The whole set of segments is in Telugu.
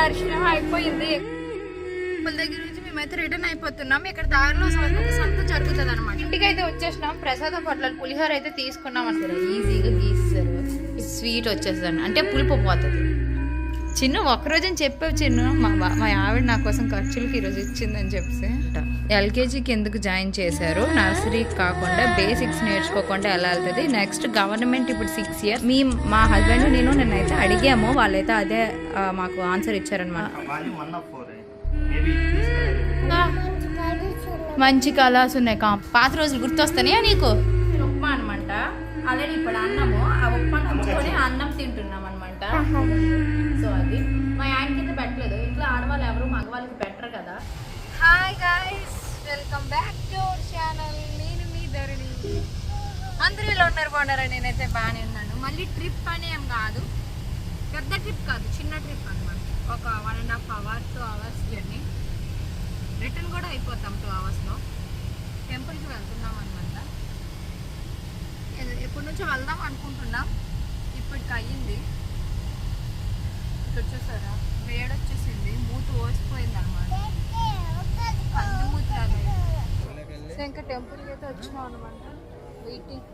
దర్శనం అయిపోయింది. టెంపుల్ దగ్గర నుంచి మేమైతే రిటర్న్ అయిపోతున్నాం. ఇక్కడ దారిలో సంత జరుగుతుంది అనమాట ఇంటికి అయితే వచ్చేసినాం. ప్రసాదం పొట్ల పులిహోర అయితే తీసుకున్నాం అసలు. ఈజీగా గీస్తారు స్వీట్ వచ్చేస్తుంది. అంటే పులుపు పోతుంది. చిన్న ఒక్కరోజు అని చెప్పావు చిన్న. మా మా ఆవిడ నా కోసం ఖర్చులకి ఈరోజు ఇచ్చిందని చెప్పి ఎల్కేజీకి ఎందుకు జాయిన్ చేశారు. నర్సరీ కాకుండా బేసిక్స్ నేర్చుకోకుండా ఎలా వెళ్తుంది? నెక్స్ట్ గవర్నమెంట్ ఇప్పుడు సిక్స్ ఇయర్స్ మీ మా హస్బెండ్ నేను నిన్నైతే అడిగాము. వాళ్ళైతే అదే మాకు ఆన్సర్ ఇచ్చారనమాట మంచి కలర్స్ ఉన్నాయి. కా పాత రోజులు గుర్తొస్తాయా నీకు? ఉప్మా అనమాట ఆల్రెడీ ఇప్పుడు అన్నము. ఆ ఉప్మా నమ్ముకొని అన్నం తింటున్నాం అనమాట సో అది. మా అయితే పెట్టలేదు. ఇంట్లో ఆడవాళ్ళు ఎవరు మగవాళ్ళకి పెట్టరు కదా. Hi guys welcome back to our channel. నేను మీ ధరణి. అందరూ ఇలా ఉన్నారు బాగున్నారా? నేనైతే బాగానే ఉన్నాను. మళ్ళీ ట్రిప్ అని ఏం కాదు. పెద్ద ట్రిప్ కాదు చిన్న ట్రిప్ అనమాట ఒక one and half hour two hours journey return కూడా అయిపోతాం టూ అవర్స్లో టెంపుల్కి వెళ్తున్నాం అనమాట ఎప్పటి నుంచో వెళ్దాం అనుకుంటున్నాం. ఇప్పటికి అయ్యింది. ఇక్కడ చూసారా వేడొచ్చేసింది ఓసిపోయింది అనమాట కంది మూతి లాగా ఇంకా టెంపుల్కి అయితే వచ్చినాం అనమాట వెయిటింగ్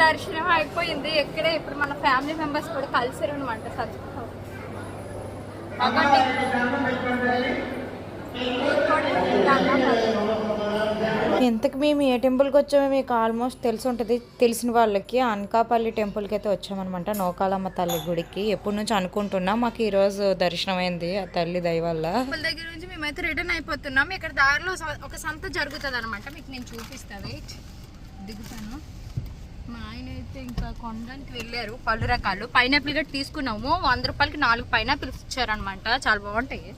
దర్శనం అయిపోయింది. ఇక్కడే ఇప్పుడు మన ఫ్యామిలీ మెంబర్స్ కూడా కలిసారు అనమాట సత్సంగం ఇంతకు మేము ఏ టెంపుల్కి వచ్చామో మీకు ఆల్మోస్ట్ తెలిసి ఉంటుంది. తెలిసిన వాళ్ళకి అనకాపల్లి టెంపుల్కి అయితే వచ్చామన్నమాట. నోకాలమ్మ తల్లి గుడికి. ఎప్పటి నుంచి అనుకుంటున్నాం మాకు ఈరోజు దర్శనం అయింది ఆ తల్లి దయ వల్ల. దగ్గర నుంచి మేమైతే రిటర్న్ అయిపోతున్నాం. ఇక్కడ దారిలో స- ఒక సంత జరుగుతుంది అనమాట మీకు నేను చూపిస్తాను దిగుతాను. మా ఆయన అయితే ఇంకా కొనడానికి వెళ్ళారు. పళ్ళు రకాలు. పైనాపిల్ గట్టి తీసుకున్నాము. వంద రూపాయలకి నాలుగు పైనాపిల్స్ ఇచ్చారనమాట చాలా బాగుంటాయి ఇక.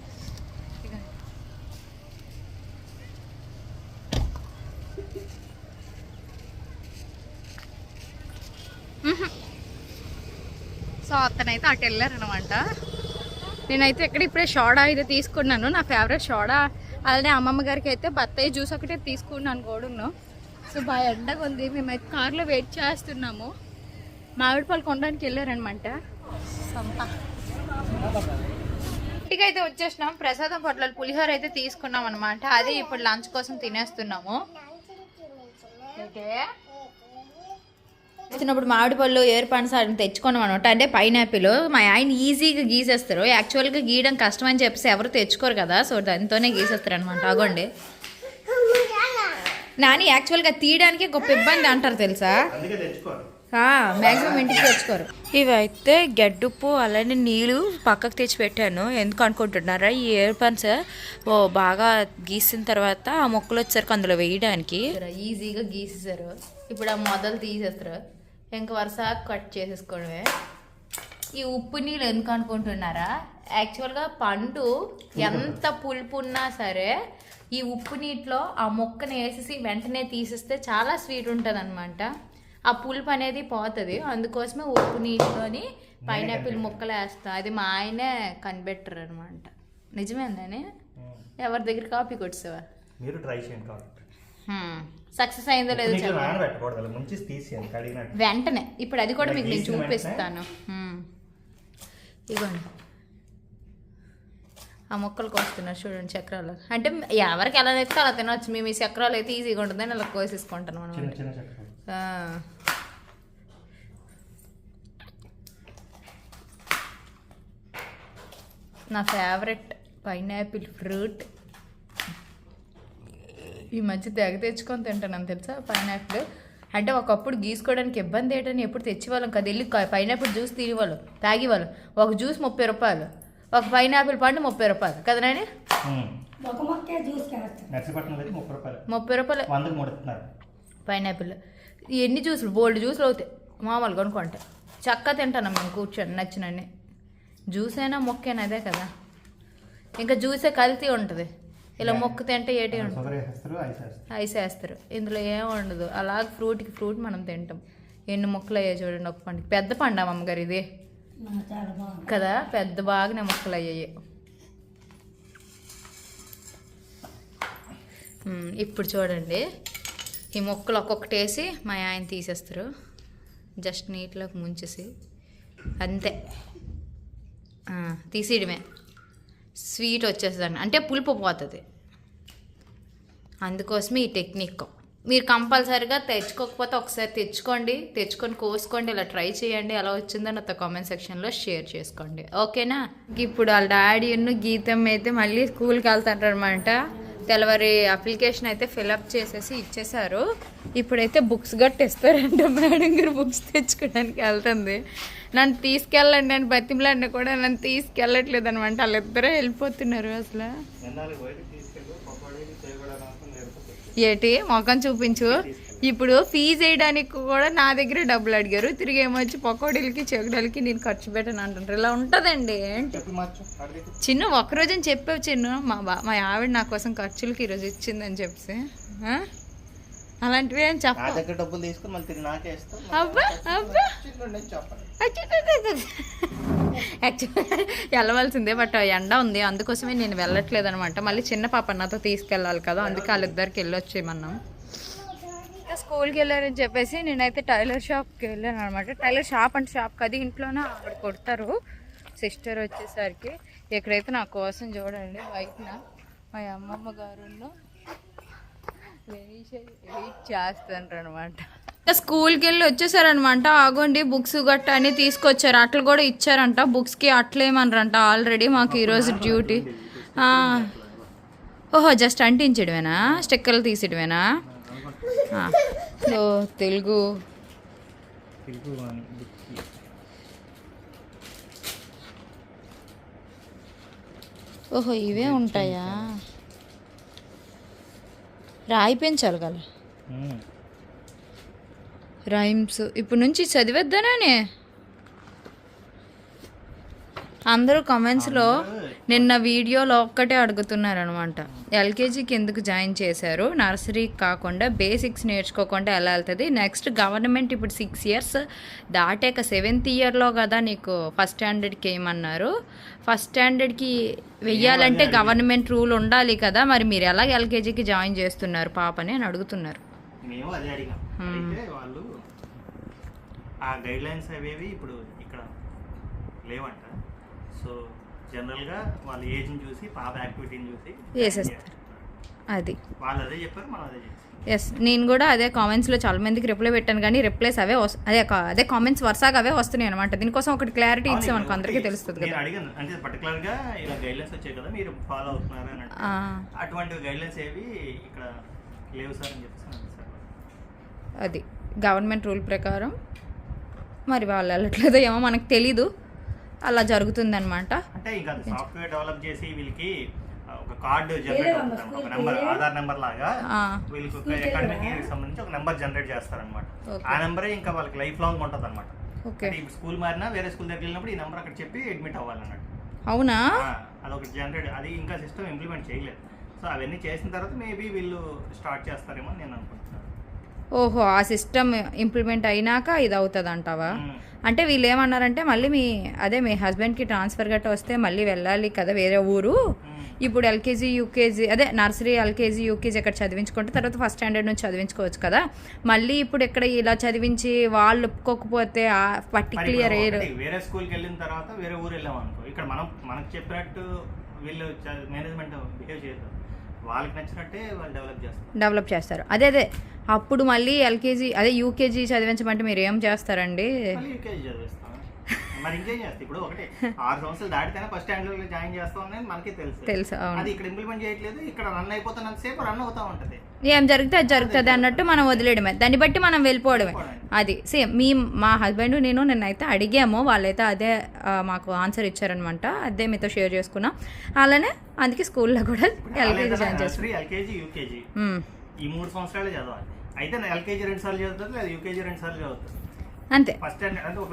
మ్హూ. సో అతనైతే అటు వెళ్ళారనమాట నేనైతే ఇక్కడ ఇప్పుడే షోడా అయితే తీసుకున్నాను. నా ఫేవరెట్ షోడా. అలానే అమ్మమ్మ గారికి అయితే బత్తాయి జ్యూస్ ఒకటే తీసుకున్నాను గోడును. సో బాగా ఎండగా ఉంది. మేమైతే కార్లో వెయిట్ చేస్తున్నాము. మామిడి పాలు కొనడానికి వెళ్ళారనమాట సంత ఇంటికి అయితే వచ్చేసినాం. ప్రసాదం పొట్ల పులిహోర అయితే తీసుకున్నాం అనమాట అది ఇప్పుడు లంచ్ కోసం తినేస్తున్నాము. ఓకే వచ్చినప్పుడు మామిడి పళ్ళు ఏరు పండ్స్ అని తెచ్చుకున్నాం అనమాట అంటే పైనాపిల్. మా ఆయన ఈజీగా గీసేస్తారు. యాక్చువల్గా గీయడం కష్టం అని చెప్పేసి ఎవరు తెచ్చుకోరు కదా సో దాంతోనే గీసేస్తారు అనమాట అగోండి నాని యాక్చువల్గా తీయడానికి గొప్ప ఇబ్బంది అంటారు తెలుసా? అందుకే తెచ్చుకోరు. మ్యాక్సిమం ఇంటికి తెచ్చుకోరు. ఇవైతే గడ్డుప్పు అలానే నీళ్ళు పక్కకు తెచ్చి పెట్టాను. ఎందుకు అనుకుంటున్నారా? ఈ ఇయర్ పన్స్ ఓ బాగా గీసిన తర్వాత ఆ మొక్కలు వచ్చారు అందులో వేయడానికి. ఈజీగా గీసేసారు ఇప్పుడు ఆ మొదలు తీసేస్తారు. ఇంకా వరుస కట్ చేసేసుకోవడమే. ఈ ఉప్పు నీళ్ళు ఎందుకు అనుకుంటున్నారా? యాక్చువల్గా పండు ఎంత పులుపు ఉన్నా సరే ఈ ఉప్పు నీటిలో ఆ మొక్కని వేసేసి వెంటనే తీసేస్తే చాలా స్వీట్ ఉంటుంది ఆ పులుపు అనేది పోతుంది. అందుకోసమే ఉప్పు నీటిలోని పైనాపిల్ ముక్కలు వేస్తా. అది మా ఆయనే కనిపెట్టరు అనమాట నిజమేందని ఎవరి దగ్గర కాపీ కొట్టావా మీరు ట్రై చేయండి సక్సెస్ అయిందో లేదో వెంటనే ఇప్పుడు అది కూడా మీకు నేను? చూపిస్తాను. ఇదిగోండి ఆ మొక్కలకు వస్తున్నారు చూడండి చక్రాలు. అంటే ఎవరికి ఎలా అయితే అలా తినవచ్చు మేము ఈ చక్రాలు అయితే ఈజీగా ఉంటుందని అలా కోసేసుకుంటాం చిన్న అనమాట చిన్న చక్రాలు. నా ఫేవరెట్ పైనాపిల్ ఫ్రూట్ ఈ మధ్య తెగ తెచ్చుకొని తింటాను తెలుసా? పైనాపిల్. అంటే ఒకప్పుడు గీసుకోవడానికి ఇబ్బంది ఏంటని ఎప్పుడు తెచ్చేవాళ్ళం కదా. వెళ్ళి పైనాపిల్ జ్యూస్ తినేవాళ్ళం తాగేవాళ్ళం. ఒక జ్యూస్ ముప్పై రూపాయలు ఒక పైనాపిల్ పండు ముప్పై రూపాయలు. కదా నాని ముప్పై రూపాయలు. పైనాపిల్. ఎన్ని జ్యూసులు? బోల్డ్ జ్యూసులు అవుతాయి. మామూలుగా కొనుక్కుంటే. చక్కగా తింటాను మేము కూర్చొని నచ్చినన్ని. జ్యూస్ అయినా మొక్కైనా అదే కదా. ఇంకా జ్యూసే కల్తీ ఉంటుంది. ఇలా మొక్క తింటే ఏటి ఐస్ వేస్తారు ఐస్ వేస్తారు ఇందులో ఏం ఉండదు. అలాగ ఫ్రూట్కి ఫ్రూట్ మనం తింటాం. ఎన్ని మొక్కలు అయ్యాయి చూడండి ఒక పండుగ. పెద్ద పండు అమ్మగారు ఇది. కదా? పెద్ద బాగానే మొక్కలు అయ్యాయి. ఇప్పుడు చూడండి. ఈ మొక్కలు ఒక్కొక్కటి వేసి మా ఆయన తీసేస్తారు. జస్ట్ నీటిలోకి ముంచేసి. అంతే. ఆ, తీసేయడమే. స్వీట్ వచ్చేస్తుంది అంటే పులుపు పోతుంది. అందుకోసమే ఈ టెక్నిక్. మీరు కంపల్సరిగా తెచ్చుకోకపోతే ఒకసారి తెచ్చుకోండి తెచ్చుకొని కోసుకోండి ఇలా ట్రై చేయండి ఎలా వచ్చిందో నాతో కామెంట్ సెక్షన్లో షేర్ చేసుకోండి. ఓకేనా? ఇప్పుడు వాళ్ళ డాడీ గీతం అయితే మళ్ళీ స్కూల్కి వెళ్తారనమాట తెల్లవారి అప్లికేషన్ అయితే ఫిలప్ చేసేసి ఇచ్చేసారు ఇప్పుడైతే బుక్స్ గట్టిస్తారంట మేడం గారు బుక్స్ తెచ్చుకోవడానికి వెళ్తుంది. నన్ను తీసుకెళ్ళండి అని బతిమలాడినా కూడా నన్ను తీసుకెళ్ళట్లేదు అనమాట వాళ్ళిద్దరే వెళ్ళిపోతున్నారు అసలు. ఏటి? మొఖం చూపించు. ఇప్పుడు ఫీజు వేయడానికి కూడా నా దగ్గర డబ్బులు అడిగారు. తిరిగి ఏమొచ్చి పకోడీలకి చెగడలకి నేను ఖర్చు పెట్టను అంటుంటారు ఇలా ఉంటుందండి. ఏంటి? చిన్న ఒక్కరోజు అని చెప్పావు చిన్ను. మా బా మా ఆవిడ నా కోసం ఖర్చులకి ఈరోజు ఇచ్చిందని చెప్పి ఆ? అలాంటివి ఏం నా చెప్ప దగ్గర డబ్బులు తీసుకుని మళ్ళీ తిరిగి నాకే ఇస్తాం అబ్బా అబ్బా. చెప్పండి యాక్చువల్గా వెళ్ళవలసిందే బట్ ఎండ ఉంది. అందుకోసమే నేను వెళ్ళట్లేదు అనమాట మళ్ళీ చిన్న పాప నాతో తీసుకెళ్ళాలి కదా. అందుకే వాళ్ళిద్దరికి వెళ్ళొచ్చేయమన్నాం. స్కూల్కి వెళ్ళారని చెప్పేసి నేనైతే టైలర్ షాప్కి వెళ్ళాను అనమాట టైలర్ షాప్ అంటే షాప్ కదా ఇంట్లోనే ఆవిడ కొడతారు. సిస్టర్ వచ్చేసరికి. ఇక్కడైతే నా కోసం చూడండి బయటన మా అమ్మమ్మ గారు వెయిట్ అనమాట స్కూల్కి వెళ్ళి వచ్చేసారనమాట. ఆగోండి బుక్స్ గట్ట అన్ని తీసుకొచ్చారు. అట్లు కూడా ఇచ్చారంట. బుక్స్కి అట్లేమనరంట ఆల్రెడీ మాకు ఈరోజు డ్యూటీ. ఓహో జస్ట్ అంటించడమేనా? స్టిక్కర్లు తీసేయడమేనా సో తెలుగు. ఓహో ఇవే ఉంటాయా? రాయి పెంచాలి కదా. రైమ్స్ ఇప్పుడు నుంచి చదివేద్దానే అందరూ కామెంట్స్లో నిన్న వీడియోలో ఒక్కటే అడుగుతున్నారు అనమాట ఎల్కేజీకి ఎందుకు జాయిన్ చేశారు. నర్సరీకి కాకుండా బేసిక్స్ నేర్చుకోకుండా ఎలా వెళ్తుంది? నెక్స్ట్ గవర్నమెంట్ ఇప్పుడు సిక్స్ ఇయర్స్ దాటాక సెవెంత్ ఇయర్లో కదా నీకు ఫస్ట్ స్టాండర్డ్కి ఏమన్నారు? ఫస్ట్ స్టాండర్డ్కి వెయ్యాలంటే గవర్నమెంట్ రూల్ ఉండాలి కదా. మరి మీరు ఎలా ఎల్కేజీకి జాయిన్ చేస్తున్నారు పాపని అని అడుగుతున్నారు. మేము అదే అడిగాం. అయితే వాళ్ళు ఆ గైడ్ లైన్స్ అవేవి ఇప్పుడు ఇక్కడ లేవంట. సో జనరల్గా వాళ్ళ ఏజ్ని చూసి పాప యాక్టివిటీని చూసి వేసేస్తారు. అది. వాళ్ళు అదే చెప్పారు మనం అదే చేస్తాం ఎస్ నేను కూడా అదే కామెంట్స్లో చాలా మందికి రిప్లై పెట్టాను కానీ రిప్లైస్ అవే అదే అదే కామెంట్స్ వరుసగా అవే వస్తున్నాయి అనమాట దీనికోసం ఒకటి క్లారిటీ ఇచ్చాం అనుకో అందరికీ తెలుస్తుంది కదా. అడిగాను అంటే పర్టికులర్గా ఇలా గైడ్ లైన్స్ వచ్చాయి కదా మీరు ఫాలో అవుతున్నారు అని అటువంటి గైడ్ లైన్స్ ఏవి ఇక్కడ లేవు సార్ అని చెప్పేసి అది. గవర్నమెంట్ రూల్ ప్రకారం మరి వాళ్ళు వెళ్ళట్లేదో ఏమో మనకు తెలీదు. అలా జరుగుతుందన్నమాట. అంటే ఇంకా సాఫ్ట్వేర్ డెవలప్ చేసి వీళ్ళకి ఒక కార్డు జనరేట్ అవుతుంది ఒక నెంబర్ ఆధార్ నెంబర్ లాగా వీళ్ళకి ఒక అకాడమిక్ ఇయర్ సంబంధించి ఒక నెంబర్ జనరేట్ చేస్తారనమాట. ఆ నెంబరే ఇంకా వాళ్ళకి లైఫ్ లాంగ్ ఉంటుంది అనమాట స్కూల్ మారినా వేరే స్కూల్ దగ్గర వెళ్ళినప్పుడు ఈ నెంబర్ అక్కడ చెప్పి అడ్మిట్ అవ్వాలన్నట్టు. అవునా? అదొక జనరేట్ అది ఇంకా సిస్టమ్ ఇంప్లిమెంట్ చేయలేదు. సో అవన్నీ చేసిన తర్వాత మేబీ వీళ్ళు స్టార్ట్ చేస్తారేమో నేను అనుకుంటున్నాను. ఓహో ఆ సిస్టమ్ ఇంప్లిమెంట్ అయినాక ఇది అవుతుంది అంటావా. అంటే వీళ్ళు ఏమన్నారంటే మళ్ళీ మీ అదే మీ హస్బెండ్కి ట్రాన్స్ఫర్ గట్ట వస్తే మళ్ళీ వెళ్ళాలి కదా వేరే ఊరు. ఇప్పుడు ఎల్కేజీ యూకేజీ అదే నర్సరీ ఎల్కేజీ యూకేజీ ఇక్కడ చదివించుకుంటే తర్వాత ఫస్ట్ స్టాండర్డ్ నుంచి చదివించుకోవచ్చు కదా మళ్ళీ ఇప్పుడు ఇక్కడ ఇలా చదివించి వాళ్ళు ఒప్పుకోకపోతే ఆ ఒకటి వేరే స్కూల్కి వెళ్ళిన తర్వాత వేరే ఊరు వెళ్ళాం అనుకో ఇక్కడ మనం మనకు చెప్పినట్టు వీళ్ళు మేనేజ్మెంట్ బిహేవ్ వాళ్ళకి నచ్చినట్టే వాళ్ళు డెవలప్ చేస్తారు డెవలప్ చేస్తారు. అదే అదే. అప్పుడు మళ్ళీ ఎల్కేజీ అదే యూకేజీ చదివించమంటే మీరు ఏం చేస్తారండి? యూకేజీ చదివిస్తాం మరి ఇంకేం ఇప్పుడు ఒకటి ఆరు సంవత్సరాలు దాటితేనే ఫస్ట్ స్టాండర్డ్ జాయిన్ చేస్తాం అనేది మనకి తెలుసు. తెలుసు అవును. అది ఇక్కడ ఇంప్లిమెంట్ చేయట్లేదు ఇక్కడ రన్ అయిపోతున్నంతసేపు రన్ అవుతా ఉంటది. ఏం జరిగితే అది జరుగుతుంది అన్నట్టు మనం వదిలేయడమే. దాన్ని బట్టి మనం వెళ్ళిపోవడమే. అది సేమ్ మీ మా హస్బెండ్ నేను నిన్నైతే అడిగాము వాళ్ళైతే అదే మాకు ఆన్సర్ ఇచ్చారనమాట. అదే మీతో షేర్ చేసుకున్నాం. అలానే అందుకే స్కూల్లో కూడా ఎల్కేజీ జాయిన్ చేస్తాం నర్సరీ ఎల్కేజీ యూకేజీ ఈ మూడు సంవత్సరాలు చదవాలి. అయితే ఎల్కేజీ రెండు సార్లు చదువుతుంది లేదా యూకేజీ రెండు సార్లు చదువుతుంది అంతే. ఫస్ట్ స్టాండర్డ్ అంటే ఒక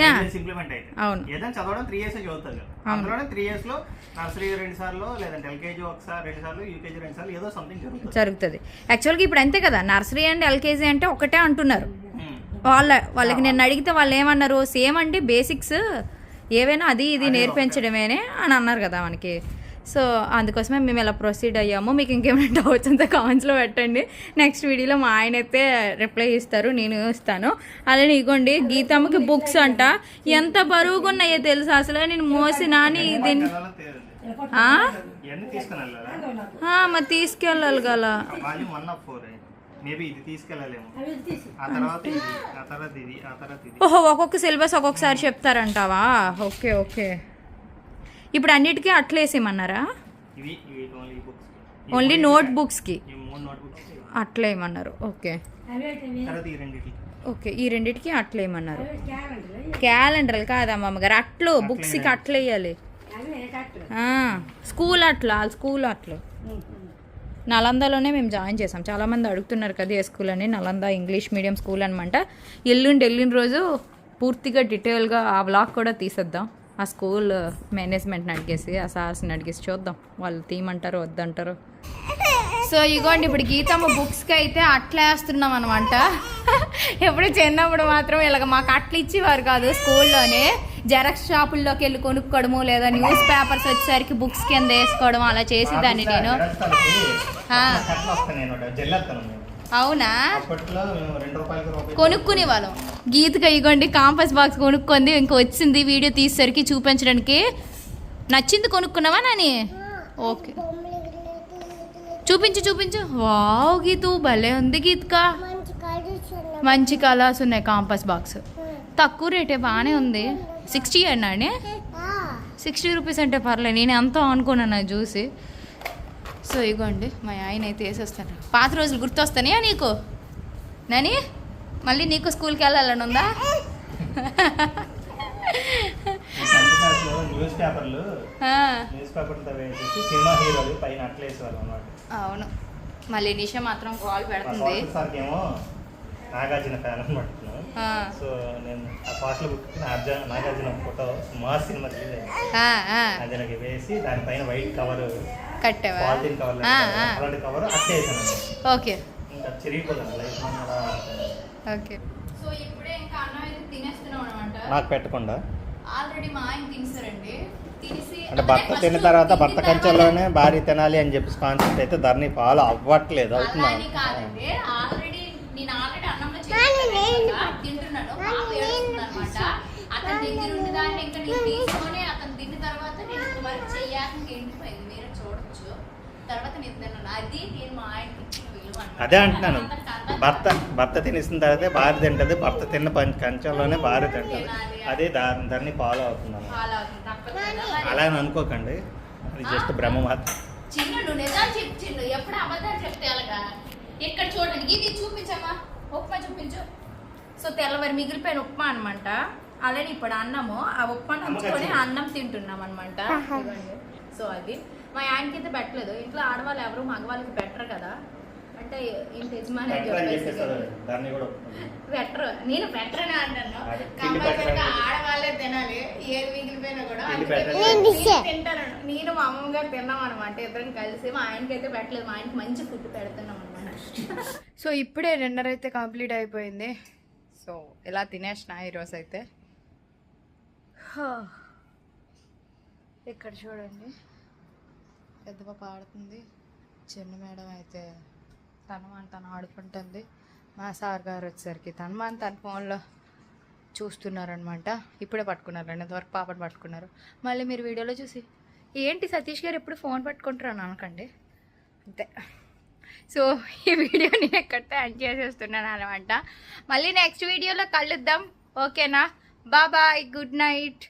Yeah. ఇంప్లిమెంట్ అయితే. అవును. ఏదైనా చదవడం త్రీ ఇయర్స్ చదువుతుంది కదా. అందులోనే త్రీ ఇయర్స్లో నర్సరీ రెండు సార్లు లేదంటే ఎల్కేజీ ఒకసారి రెండు సార్లు యూకేజీ రెండు సార్లు ఏదో సంథింగ్ జరుగుతుంది. జరుగుతుంది. యాక్చువల్గా ఇప్పుడు అంతే కదా. నర్సరీ అండ్ ఎల్కేజీ అంటే ఒకటే అంటున్నారు. Hmm. వాళ్ళ వాళ్ళకి నేను అడిగితే వాళ్ళు ఏమన్నారు? సేమ్ అండి బేసిక్స్ ఏవైనా అది ఇది నేర్పించడమేనే అని అన్నారు కదా మనకి. సో అందుకోసమే మేము ఇలా ప్రొసీడ్ అయ్యాము మీకు ఇంకేమైనా డౌట్స్ అంతా కామెంట్స్లో పెట్టండి. నెక్స్ట్ వీడియోలో మా ఆయన అయితే రిప్లై ఇస్తారు నేను ఇస్తాను. అలానే ఇగోండి గీతమ్మకి బుక్స్ అంట. ఎంత బరువుగా ఉన్నాయో తెలుసా? అసలు నేను మోసినా అని దీన్ని. మరి తీసుకెళ్ళాలి ఇది ఓహో ఒక్కొక్క సిలబస్ ఒక్కొక్కసారి చెప్తారంటావా? Okay okay. ఇప్పుడు అన్నిటికీ అట్లేసేయమన్నారా ఓన్లీ బుక్స్ ఓన్లీ నోట్ బుక్స్కి ఈ మూడు నోట్ బుక్స్ అట్లేయమన్నారు ఓకే. తర్వాత ఈ రెండింటికి. ఓకే ఈ రెండిటికి అట్లేయమన్నారు క్యాలెండర్లు కాదమ్మా అమ్మగారు అట్లు బుక్స్కి అట్లు వేయాలి. స్కూల్ అట్లా స్కూల్ అట్లు. నలందలోనే మేము జాయిన్ చేసాం చాలామంది అడుగుతున్నారు కదా ఏ స్కూల్ అని. నలంద ఇంగ్లీష్ మీడియం స్కూల్ అనమాట ఎల్లుండి వెళ్ళిన రోజు పూర్తిగా డీటెయిల్గా ఆ వ్లాగ్ కూడా తీసేద్దాం. ఆ స్కూల్ మేనేజ్మెంట్ని అడిగేసి ఆ సార్స్ని అడిగేసి చూద్దాం. వాళ్ళు తీయమంటారో వద్దంటారో. సో ఇగోండి ఇప్పుడు గీతమ్మ బుక్స్కి అయితే అట్లా వేస్తున్నాం అనమాట ఎప్పుడు చిన్నప్పుడు మాత్రం ఇలాగ మాకు అట్లు ఇచ్చేవారు కాదు స్కూల్లోనే. జెరాక్స్ షాపుల్లోకి వెళ్ళి కొనుక్కోవడము లేదా న్యూస్ పేపర్స్ వచ్చేసరికి బుక్స్ కింద వేసుకోవడం అలా చేసేదాన్ని నేను. అవునా? కొనుక్కునే వాళ్ళం గీతగా ఇగోండి కాంపస్ బాక్స్ కొనుక్కుంది. ఇంక వచ్చింది వీడియో తీసేసరికి చూపించడానికి. నచ్చింది కొనుక్కున్నావా నాని? ఓకే. చూపించు చూపించు. వావ్ గీతు భలే ఉంది గీత్కా. మంచి కలర్స్ ఉన్నాయి కాంపస్ బాక్స్. తక్కువ రేటే బాగానే ఉంది. సిక్స్టీ అన్నాడే సిక్స్టీ రూపీస్ అంటే పర్లేదు. నేను ఎంతో అనుకున్నాను చూసి. సో ఇగోండి మా ఆయన అయితే వేసేస్తాను పాత రోజులు గుర్తొస్తాయా నీకు? నాని మళ్ళీ నీకు స్కూల్కి వెళ్ళాలని ఉందా? న్యూస్ పేపర్లు ఆ, న్యూస్ పేపర్లతో వేసేసి సినిమా హీరోలు పైన అట్లేసేవాళ్ళు అనమాట అవును. మళ్ళీ నిష మాత్రం కాల్ పెడుతుంది. నాగార్జున ఫ్యాన్ అనమాట సో నేను ఆ పాటలు పుట్టి నాగార్జున నాగార్జున ఫోటో మా సినిమా అది నాకు వేసి దానిపైన వైట్ కవర్ కట్టావా? పాలిథిన్ కవర్ అలాంటి కవర్ అట్టేసాను ఓకే. ఇంకా లైఫ్ అలా ఓకే. సో ఇప్పుడే ఇంకా అన్నం అయితే తినేస్తున్నాం అనమాట నాకు పెట్టకుండా. ఆల్రెడీ మా ఆయన తినేసారండి. తినేసి అంటే భర్త తిన్న తర్వాత భర్త కంచెలోనే భార్య తినాలి అని చెప్పి కాన్సెప్ట్ అయితే ధరని ఫాలో అవ్వట్లేదు అవుతున్నా తింటున్నాను పాప ఏడుస్తుంది అనమాట అతని దగ్గర ఉండి దాన్ని ఇంకా నేను తీసుకొని అతను తిన్న తర్వాత నేను చెయ్యాక ఎండిపోయింది మీరు చూడొచ్చు. తర్వాత నేను తిన్నాను. అది నేను మా ఆయనకి ఇచ్చిన విలువ అన్నమాట. అదే అంటున్నాను. భర్త భర్త తినేసిన తర్వాతే భార్య తింటది భర్త తిన్న కంచంలోనే భార్య తింటది. అదే దాని దాన్ని ఫాలో అవుతున్నాను. అలా అని అనుకోకండి. అది జస్ట్ భ్రమ మాత్రం. చిన్ను నువ్వు నిజాలు చెప్పు చిన్ను. ఎప్పుడు అబద్ధాలు చెప్తే అలాగా ఇక్కడ చూడండి. ఇది చూపించమ్మా. ఉప్మా చూపించు. సో తెల్లవారి మిగిలిపోయిన ఉప్మా అనమాట అలానే ఇప్పుడు అన్నము. ఆ ఉప్మా నంచుకొని అన్నం తింటున్నాం అనమాట సో అది. మా ఆయనకి అయితే పెట్టలేదు. ఇంట్లో ఆడవాళ్ళు ఎవరు మగవాళ్ళకి పెట్టరు కదా. అంటే ఏంటి యజమాని పెట్టరు నేను పెట్టరని అంటాను. కంపల్సరీగా. ఆడవాళ్ళే తినాలి. ఏది మిగిలిపోయినా కూడా తింటాను. నేను మా అమ్మమ్మ గారు తిన్నాం అనమాట ఇద్దరం కలిసి. మా ఆయనకి అయితే పెట్టలేదు. మా ఆయనకి మంచి ఫుడ్ పెడుతున్నాం అనమాట సో ఇప్పుడే డిన్నర్ అయితే కంప్లీట్ అయిపోయింది. సో ఇలా తినేసిన ఈరోజు అయితే ఇక్కడ చూడండి. పెద్ద పాప ఆడుతుంది చిన్న మేడం అయితే తను అని తను ఆడుకుంటుంది. మా సార్ గారు వచ్చేసరికి తను మన తన ఫోన్లో చూస్తున్నారనమాట ఇప్పుడే పట్టుకున్నారు ఇంతవరకు పాపను పట్టుకున్నారు. మళ్ళీ మీరు వీడియోలో చూసి ఏంటి సతీష్ గారు ఎప్పుడు ఫోన్ పట్టుకుంటారు? అని అనకండి. అంతే. సో ఈ వీడియో నేను ఎక్కడితే ఎండ్ చేసేస్తున్నాను అనమాట మళ్ళీ నెక్స్ట్ వీడియోలో కలుద్దాం. ఓకేనా? బాబాయ్ గుడ్ నైట్